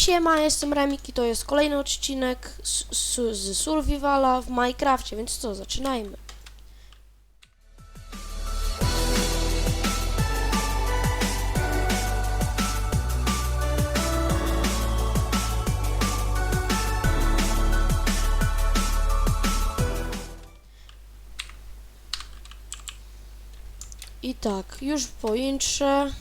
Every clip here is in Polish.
Siema, jestem Remik i to jest kolejny odcinek z, z, z Survivala w Minecrafcie, więc co, zaczynajmy. I tak, już po intrze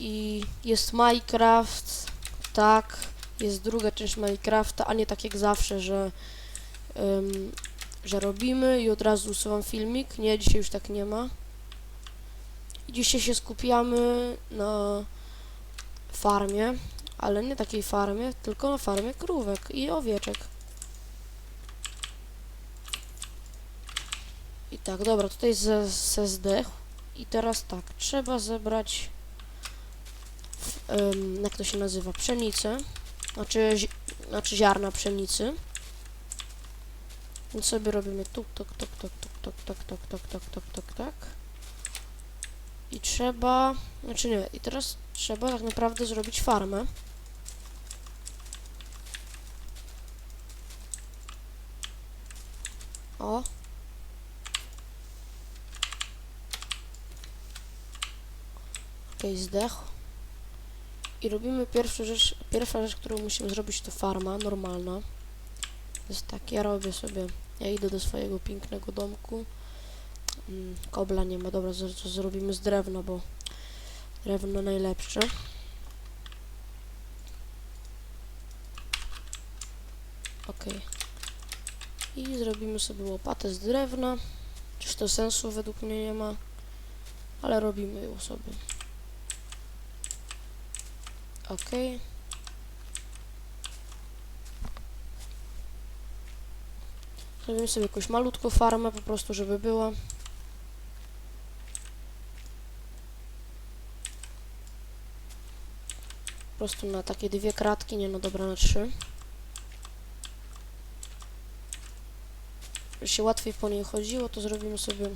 i jest Minecraft, tak, jest druga część Minecrafta, a nie tak jak zawsze, że, ym, że robimy i od razu usuwam filmik. Nie, dzisiaj już tak nie ma. Dzisiaj się skupiamy na farmie, ale nie takiej farmie, tylko na farmie krówek i owieczek. I tak, dobra, tutaj ze, ze zdechł. I teraz tak, trzeba zebrać, ym, jak to się nazywa, pszenicę, znaczy, znaczy ziarna pszenicy. Więc sobie robimy tuk, tuk, tuk, tuk, tuk, tuk, tuk, tuk, tuk, tuk, tuk, tuk, tak. I trzeba, znaczy nie, i teraz trzeba tak naprawdę zrobić farmę. O, Okej, zdechł. I robimy pierwszą rzecz, pierwsza rzecz, którą musimy zrobić to farma, normalna. Jest tak, ja robię sobie, ja idę do swojego pięknego domku. Mm, kobla nie ma, dobra, to zrobimy z drewna, bo drewno najlepsze. Okej. I zrobimy sobie łopatę z drewna. Czyż to sensu według mnie nie ma, ale robimy ją sobie. Okej. Zrobimy sobie jakąś malutką farmę po prostu, żeby była. Po prostu na takie dwie kratki, nie no dobra, na trzy. Żeby się łatwiej po niej chodziło, to zrobimy sobie...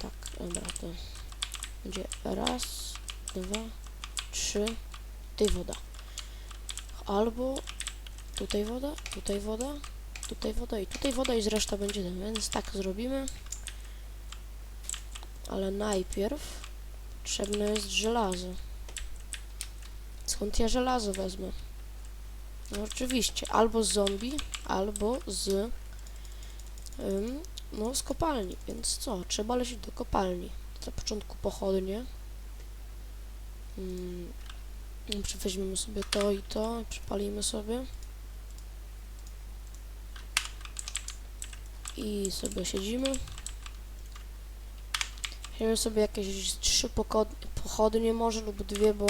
Tak, dobra, to będzie raz, dwa, trzy, tutaj woda. Albo tutaj woda, tutaj woda, tutaj woda i tutaj woda i zreszta będzie ten, więc tak zrobimy. Ale najpierw potrzebne jest żelazo. Skąd ja żelazo wezmę? No oczywiście, albo z zombie, albo z ym, no z kopalni, więc co? Trzeba lecieć do kopalni. Na początku pochodnie. Mm, Dobrze, weźmiemy sobie to i to przypalimy sobie. I sobie siedzimy. Weźmiemy sobie jakieś trzy pochodnie może lub dwie, bo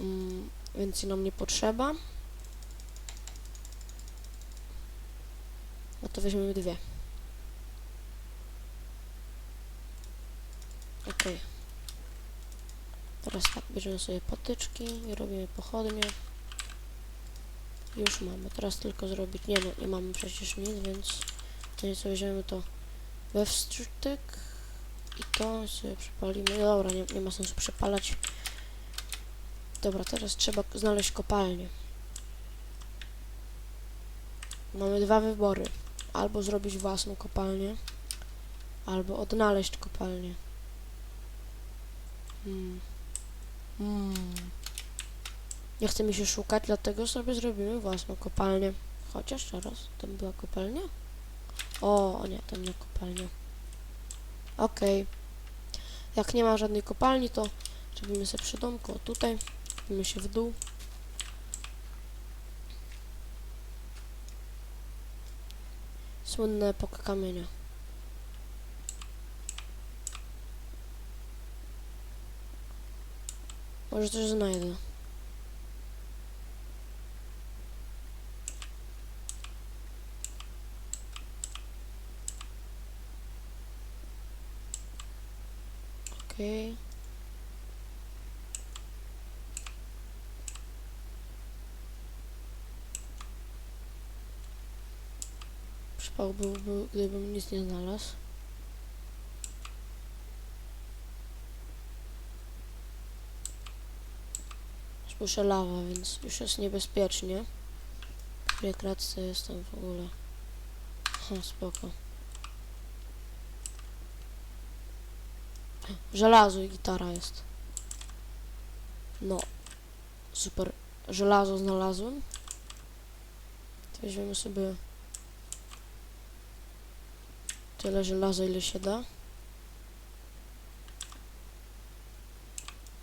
mm, więcej nam nie potrzeba. No to weźmiemy dwie. Okej. Teraz tak, bierzemy sobie patyczki i robimy pochodnie. Już mamy. Teraz tylko zrobić. Nie, no, nie mamy przecież nic, więc to nieco weźmiemy to we wstrzyk i to sobie przypalimy. No dobra, nie, nie ma sensu przepalać. Dobra, teraz trzeba znaleźć kopalnię. Mamy dwa wybory. Albo zrobić własną kopalnię, albo odnaleźć kopalnię. Hmm. Hmm. Nie chce mi się szukać, dlatego sobie zrobimy własną kopalnię. Chociaż teraz, tam była kopalnia? O, nie, tam nie kopalnia. Okej. Jak nie ma żadnej kopalni, to robimy sobie przy domku, o tutaj. Robimy się w dół. Słynna epoka kamienia. Może coś znajdę. Okej. Przypał byłby, gdybym nic nie znalazł. Lawę, więc już jest niebezpiecznie. W której klatce jestem w ogóle? Ha, spoko. Żelazo i gitara jest. No. Super. Żelazo znalazłem. To weźmiemy sobie tyle żelaza, ile się da.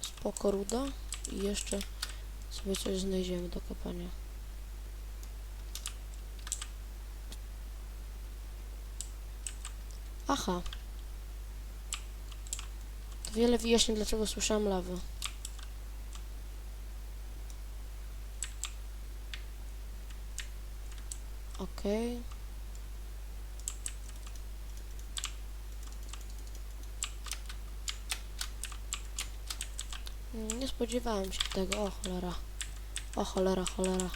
Spoko ruda. I jeszcze sobie coś znajdziemy do kopania. Aha. To wiele wyjaśni, dlaczego słyszałem lawę. Okej. Mm, Nie spodziewałem się tego. O cholera. O cholera, cholera.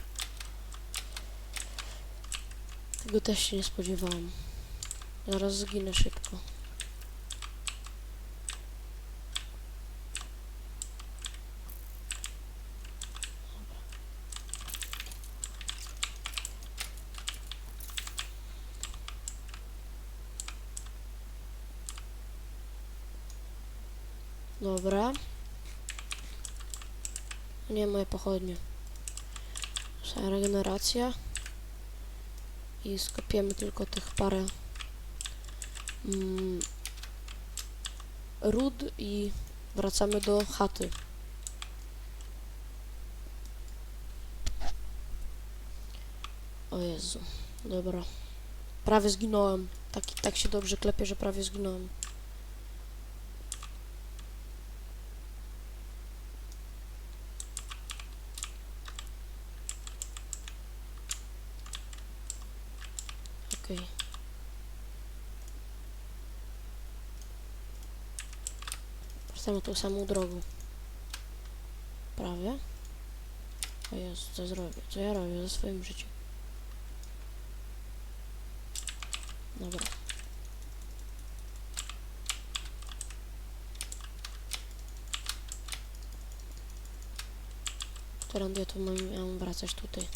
Tego też się nie spodziewałem. Zaraz zginę szybko. Dobra. Nie moje pochodnie. Regeneracja. I skopiemy tylko tych parę mm, ród i wracamy do chaty. O Jezu. Dobra. Prawie zginąłem. Tak, tak się dobrze klepie, że prawie zginąłem. Okej. Wracamy tą samą drogą. Prawie. O Jezu, co zrobię? Co ja robię ze swoim życiem? Dobra. Którędy ja tu mam, miałem wracać tutaj?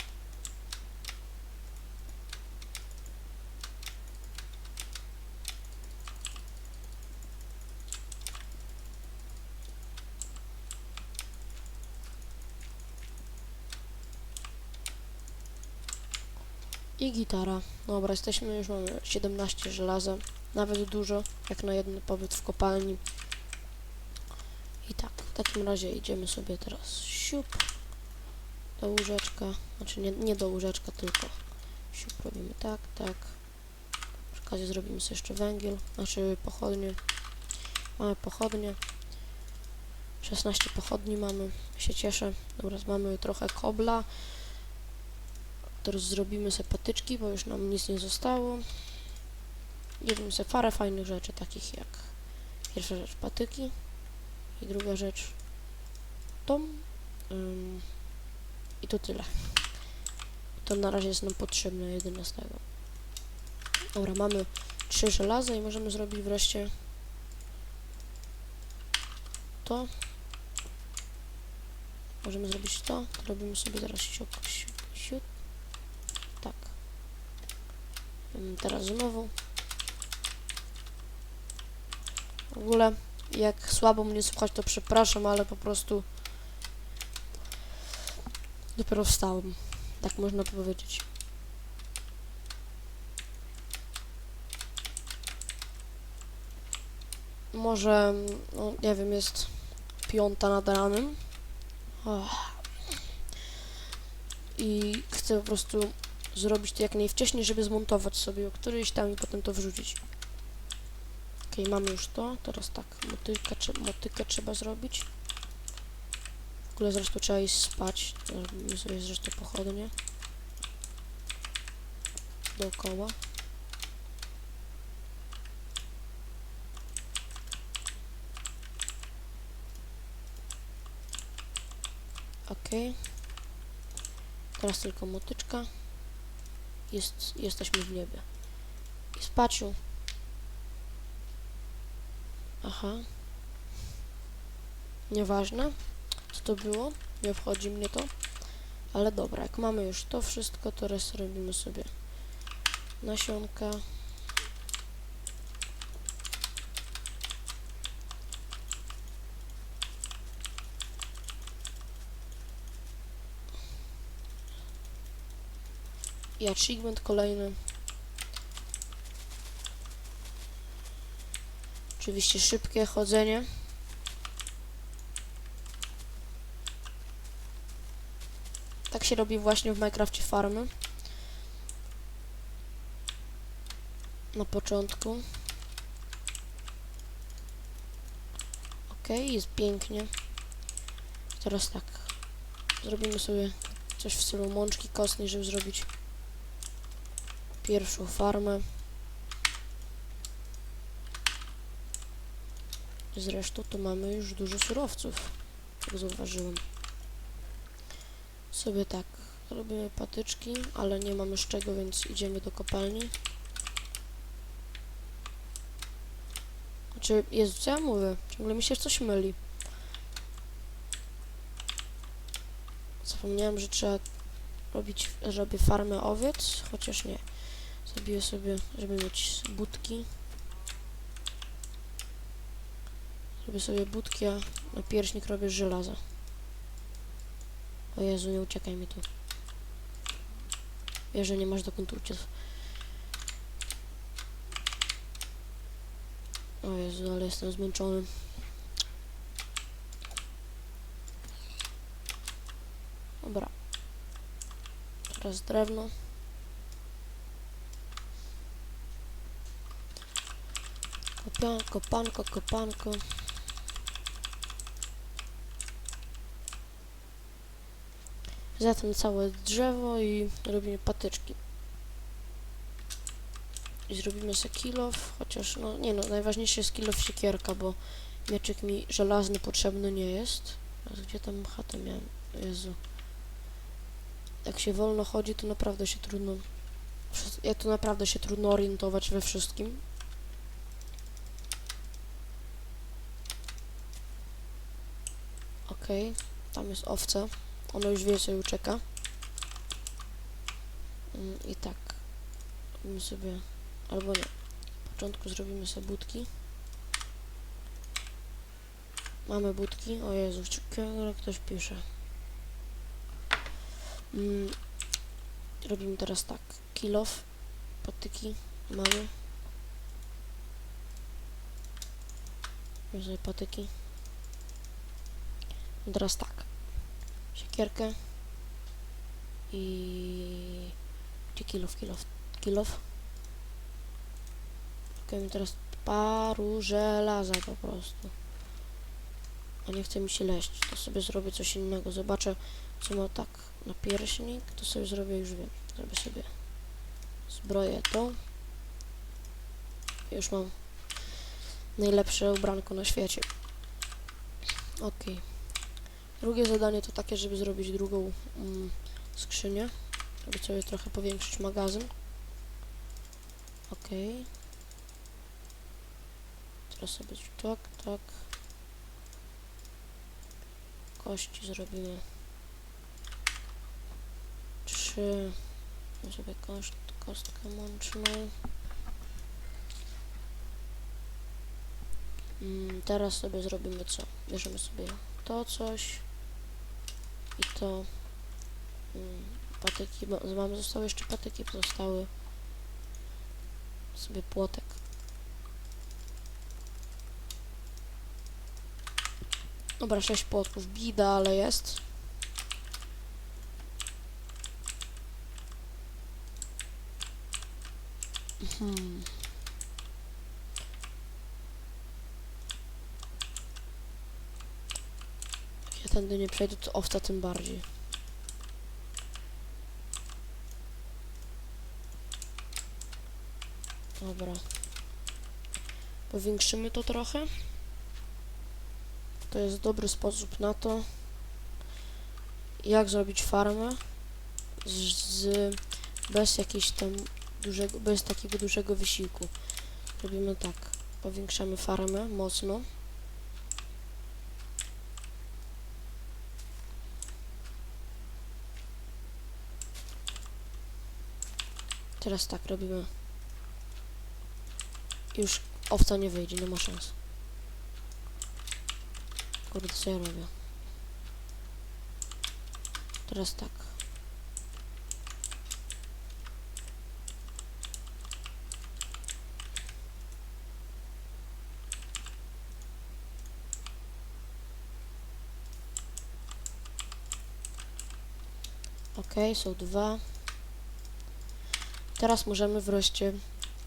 Gitara. Dobra, jesteśmy, już mamy 17 żelaza. Nawet dużo, jak na jeden pobyt w kopalni. I tak, w takim razie idziemy sobie teraz siup do łóżeczka. Znaczy nie, nie do łóżeczka, tylko siup robimy tak, tak. Przy okazji zrobimy sobie jeszcze węgiel, znaczy pochodnie. Mamy pochodnie. 16 pochodni mamy, się cieszę. Dobra, mamy trochę kobla. Teraz zrobimy sobie patyczki, bo już nam nic nie zostało. I robimy sobie parę fajnych rzeczy, takich jak pierwsza rzecz patyki i druga rzecz tom. Ym, I to tyle. To na razie jest nam potrzebne jedyne z tego. Dobra, mamy trzy żelaza i możemy zrobić wreszcie to. Możemy zrobić to. to robimy sobie siup, siup, siup. Tak. Ym, Teraz znowu. W ogóle, jak słabo mnie słuchać, to przepraszam, ale po prostu dopiero wstałem. Tak można powiedzieć. Może, no nie wiem, jest piąta nad ranem. I chcę po prostu zrobić to jak najwcześniej, żeby zmontować sobie o któryś tam i potem to wrzucić. Okej, mamy już to. Teraz tak, motykę, motykę trzeba zrobić. W ogóle zresztą trzeba iść spać. Zrobimy sobie zresztą pochodnie. Dookoła. Okej. Teraz tylko motyczka. Jest, jesteśmy w niebie. I spaciu. Aha. Nieważne, co to było. nie wchodzi mnie to. Ale dobra, jak mamy już to wszystko, to teraz robimy sobie nasionka. I achievement kolejny. Oczywiście szybkie chodzenie. Tak się robi właśnie w Minecrafcie farmy. Na początku. Ok, jest pięknie. Teraz tak. Zrobimy sobie coś w stylu mączki kostnej, żeby zrobić pierwszą farmę. Zresztą to mamy już dużo surowców, jak zauważyłem. Sobie tak, robimy patyczki, ale nie mamy z czego, więc idziemy do kopalni. Znaczy, Jezu, co ja mówię? Ciągle mi się coś myli. Zapomniałem, że trzeba robić, robię farmę owiec, chociaż nie. Zrobię sobie, żeby mieć budki. Robię sobie budki, a na pierśnik robię żelaza. O Jezu, nie uciekaj mi tu. Wiesz, że nie masz dokąd uciec. O Jezu, ale jestem zmęczony. Dobra. Teraz drewno. Kopia, kopanko, kopanko. Zatem całe drzewo i robimy patyczki. I zrobimy sobie kilof, chociaż no nie no, najważniejszy jest kilof siekierka, bo mieczyk mi żelazny potrzebny nie jest. A gdzie tam chatę miałem? Jezu. Jak się wolno chodzi, to naprawdę się trudno... Ja to naprawdę się trudno orientować we wszystkim. Okej, tam jest owca. Ona już wie, co ją czeka. Mm, I tak. Robimy sobie... Albo nie. Na początku zrobimy sobie budki. Mamy budki. O Jezu, ciekawe, ktoś pisze. Mm, robimy teraz tak. Kilof. Patyki. Mamy. Sobie patyki. Teraz tak. Siekierkę. I... Gdzie kilof, kilof, kilof. Szukajmy teraz paru żelaza po prostu. A nie chce mi się leść, to sobie zrobię coś innego. Zobaczę, co ma tak na pierśnik, to sobie zrobię, już wiem. Zrobię sobie zbroję tą. Już mam najlepsze ubranko na świecie. Okej. Drugie zadanie to takie, żeby zrobić drugą mm, skrzynię. Żeby sobie trochę powiększyć magazyn. Okej. Teraz sobie tak, tak. Kości zrobimy. Trzy. Sobie kość, kostkę mączną. Mm, teraz sobie zrobimy co? Bierzemy sobie to coś to mm, patyki, bo mamy zostały jeszcze patyki, zostały sobie płotek. Dobra, 6 płotków, bida, ale jest. Mhm. Jak ja tędy nie przejdę, to owca tym bardziej. Dobra. Powiększymy to trochę. To jest dobry sposób na to, jak zrobić farmę z, z bez jakiejś tam dużego, bez takiego dużego wysiłku. Robimy tak, powiększamy farmę mocno. Teraz tak robimy. Już owca nie wyjdzie, nie ma szans. Kurde, co ja robię? Teraz tak. Ok, są dwa. Teraz możemy wreszcie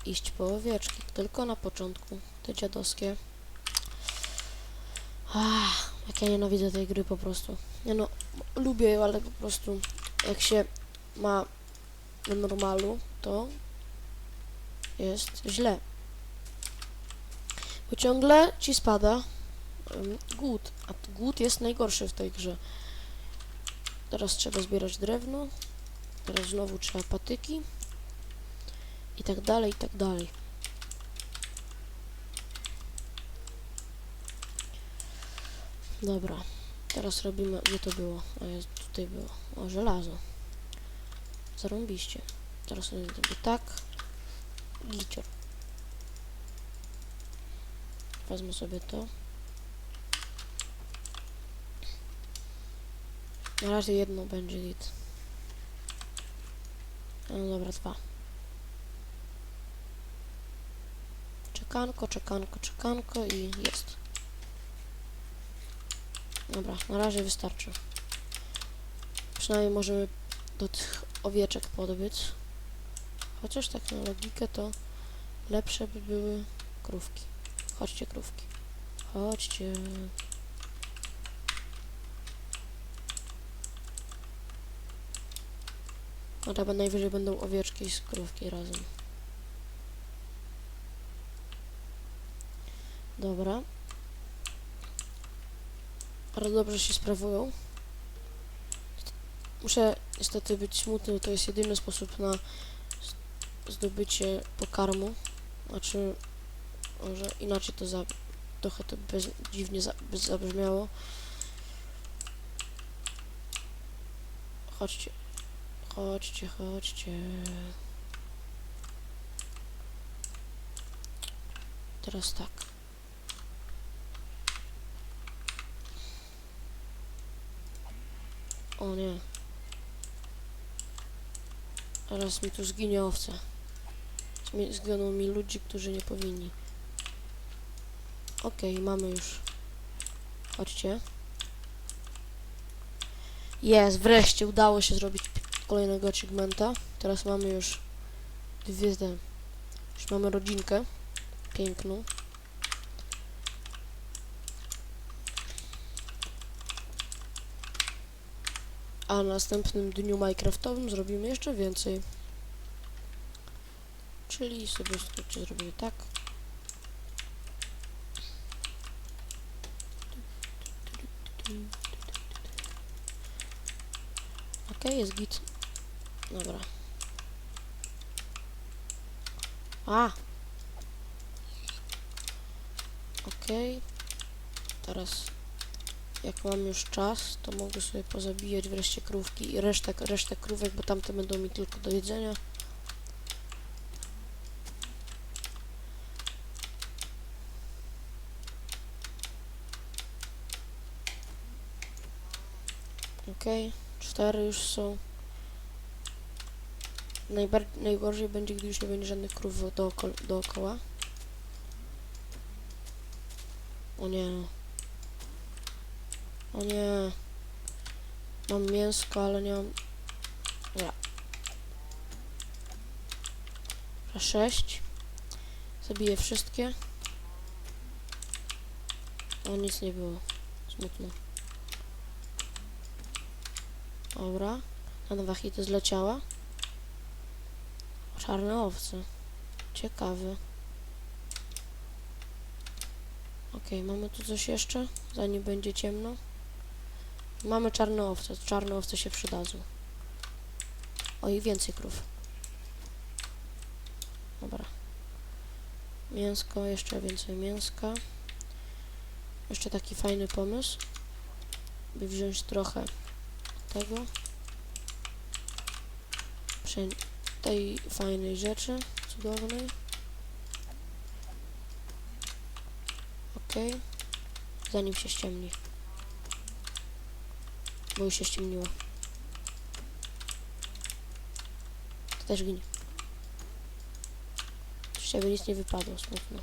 iść po owieczki. Tylko na początku. Te dziadowskie. Ach, jak ja nienawidzę tej gry po prostu. Nie no, lubię ją, ale po prostu jak się ma na normalu, to jest źle. Bo ciągle ci spada um, głód, a głód jest najgorszy w tej grze. Teraz trzeba zbierać drewno, teraz znowu trzeba patyki i tak dalej, i tak dalej. Dobra, teraz robimy, gdzie to było? A jest, tutaj było. O, żelazo. Zarąbiście. Teraz sobie tak. Gicior. Wezmę sobie to. Na razie jedno będzie git. No dobra, dwa. Czekanko, czekanko, czekanko i jest. Dobra, na razie wystarczy. Przynajmniej możemy do tych owieczek podbyć. Chociaż tak na logikę to lepsze by były krówki. Chodźcie krówki. Chodźcie. Chyba najwyżej będą owieczki z krówki razem. Dobra. Bardzo dobrze się sprawują. Muszę niestety być smutny, to jest jedyny sposób na zdobycie pokarmu. Znaczy, może inaczej to za, trochę to bez, dziwnie za, bez zabrzmiało. Chodźcie. Chodźcie, chodźcie. Teraz tak. O nie. Teraz mi tu zginie owca. Zginą mi ludzi, którzy nie powinni. Okej, mamy już. Chodźcie. Jest, wreszcie udało się zrobić kolejnego achievementa. Teraz mamy już dwie te. Już mamy rodzinkę. Piękną. A na następnym dniu Minecraftowym zrobimy jeszcze więcej. Czyli sobie skrócie zrobimy tak. Ok, jest git. Dobra. A! Okej. Teraz jak mam już czas, to mogę sobie pozabijać wreszcie krówki i resztę, resztę krówek, bo tamte będą mi tylko do jedzenia. Okej, cztery już są. Najbar najgorzej będzie, gdy już nie będzie żadnych krów dooko- dookoła. O nie. O nie. Mam mięsko, ale nie mam... Dobra. Sześć. Zabiję wszystkie. O, nic nie było. Smutno. Dobra. Na dwa hity zleciała. Czarne owce. Ciekawe. Okej, mamy tu coś jeszcze? Zanim będzie ciemno. Mamy czarne owce. Czarne owce się przydadzą. O i więcej krów. Dobra. Mięsko, jeszcze więcej mięska. Jeszcze taki fajny pomysł. By wziąć trochę tego. Prze tej fajnej rzeczy, cudownej. Okej. Zanim się ściemni. Bo już się ściemniło. To też ginie. Ciebie nic nie wypadło, smutno.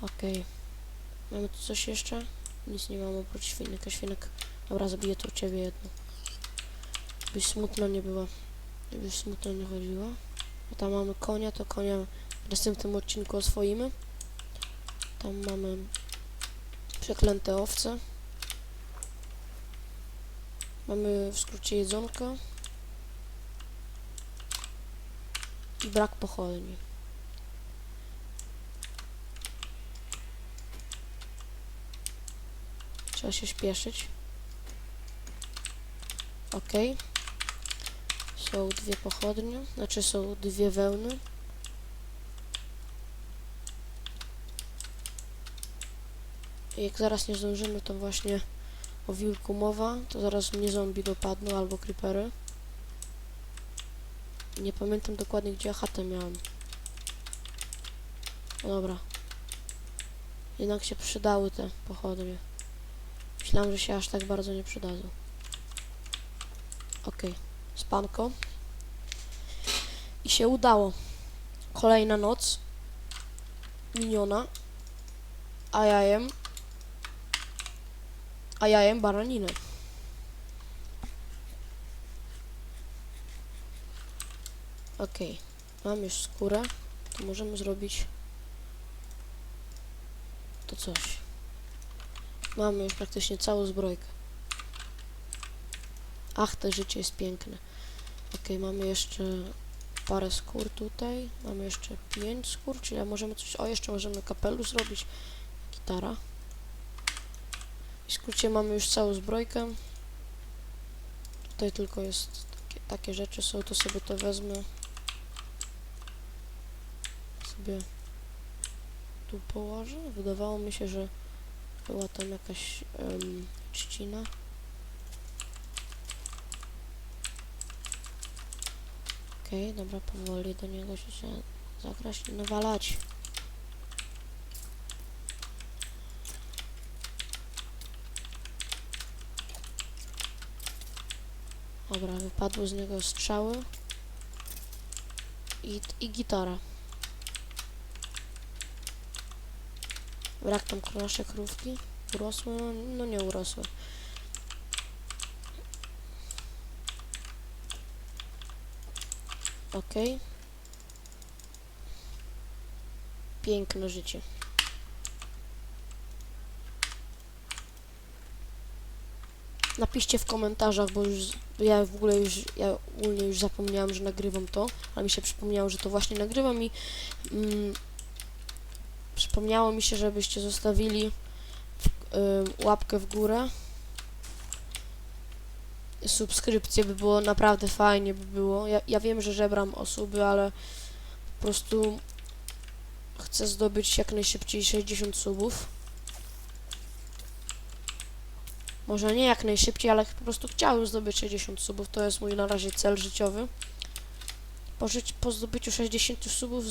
Okej. Mamy tu coś jeszcze? Nic nie mamy oprócz świnek, a świnek... Dobra, zabiję tu ciebie jedno. Byś smutno nie była. Byś smutno nie chodziło. A tam mamy konia, to konia w następnym odcinku oswoimy. Tam mamy przeklęte owce. Mamy w skrócie jedzonko. I brak pochodni. Trzeba się śpieszyć. Ok. Są dwie pochodnie, znaczy są dwie wełny. I jak zaraz nie zdążymy, to właśnie o wilku mowa, to zaraz mnie zombie dopadną albo creepery. Nie pamiętam dokładnie, gdzie ja chatę miałem. No dobra. Jednak się przydały te pochodnie. Myślałem, że się aż tak bardzo nie przydadzą. Okej, spanko. I się udało. Kolejna noc. Miniona. A ja jem. A ja jem baraninę. Okej, mam już skórę. To możemy zrobić to coś. Mamy już praktycznie całą zbrojkę. Ach, to życie jest piękne. Okej, mamy jeszcze parę skór tutaj. Mamy jeszcze pięć skór, czyli możemy coś... O, jeszcze możemy kapelusz zrobić. Gitara. W skrócie mamy już całą zbrojkę. Tutaj tylko jest takie, takie rzeczy są, to sobie to wezmę. Sobie tu położę. Wydawało mi się, że była tam jakaś em, trzcina. Okej, dobra, powoli do niego się zagrać nawalać. Dobra, wypadły z niego strzały i, i gitara. Brak tam nasze krówki. Urosły? No, no nie urosły. Okej. Piękne życie. Napiszcie w komentarzach, bo już ja w ogóle już, ja ogólnie już zapomniałam, że nagrywam to, ale mi się przypomniało, że to właśnie nagrywam i mm, przypomniało mi się, żebyście zostawili y, łapkę w górę. Subskrypcję by było naprawdę fajnie by było. Ja, ja wiem, że żebram osoby, ale po prostu chcę zdobyć jak najszybciej 60 subów. Może nie jak najszybciej, ale po prostu chciałem zdobyć 60 subów. To jest mój na razie cel życiowy. Po, po zdobyciu 60 subów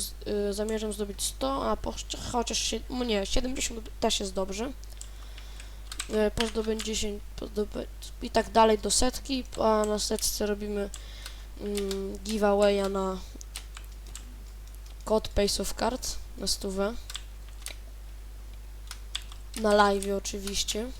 y, zamierzam zdobyć 100, a po, chociaż się, nie, 70 też jest dobrze. Y, po zdobęciu 10 po zdoby, i tak dalej do setki, a na setce robimy mm, giveawaya na kod Pace of Card na stówę. Na live oczywiście.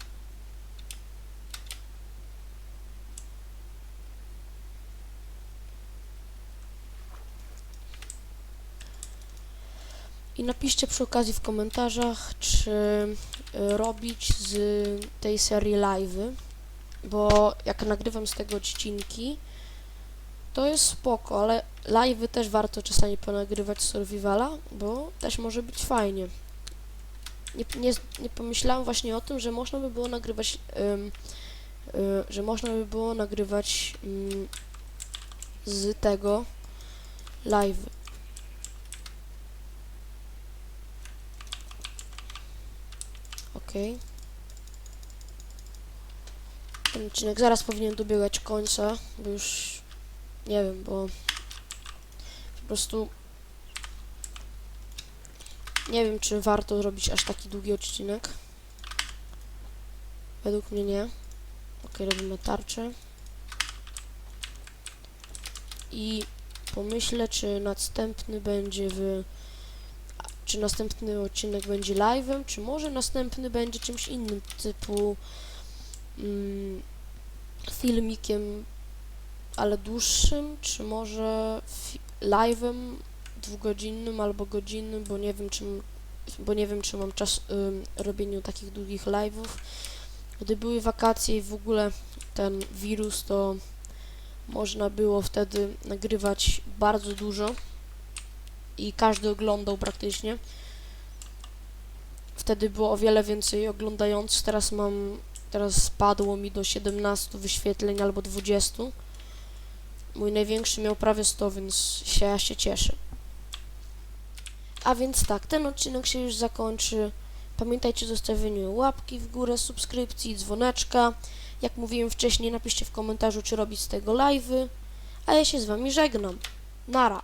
I napiszcie przy okazji w komentarzach, czy y, robić z tej serii live'y, bo jak nagrywam z tego odcinki, to jest spoko, ale live'y też warto czasami ponagrywać z survivala, bo też może być fajnie. Nie, nie, nie pomyślałam właśnie o tym, że można by było nagrywać, ym, y, że można by było nagrywać ym, z tego live. Okej. Ten odcinek zaraz powinien dobiegać końca, bo już nie wiem, bo prostu nie wiem, czy warto robić aż taki długi odcinek. Według mnie nie. Ok, robimy tarczę. I pomyślę, czy następny będzie w... Czy następny odcinek będzie live'em, czy może następny będzie czymś innym, typu mm, filmikiem, ale dłuższym, czy może live'em dwugodzinnym albo godzinnym, bo nie wiem, czy, m- bo nie wiem, czy mam czas ym, robieniu takich długich live'ów. Gdy były wakacje i w ogóle ten wirus, to można było wtedy nagrywać bardzo dużo i każdy oglądał praktycznie. Wtedy było o wiele więcej oglądających, teraz mam, teraz spadło mi do 17 wyświetleń albo 20. Mój największy miał prawie 100, więc się, ja się cieszę. A więc tak, ten odcinek się już zakończy. Pamiętajcie o zostawieniu łapki w górę, subskrypcji, dzwoneczka. Jak mówiłem wcześniej, napiszcie w komentarzu, czy robić z tego live'y. A ja się z wami żegnam. Nara.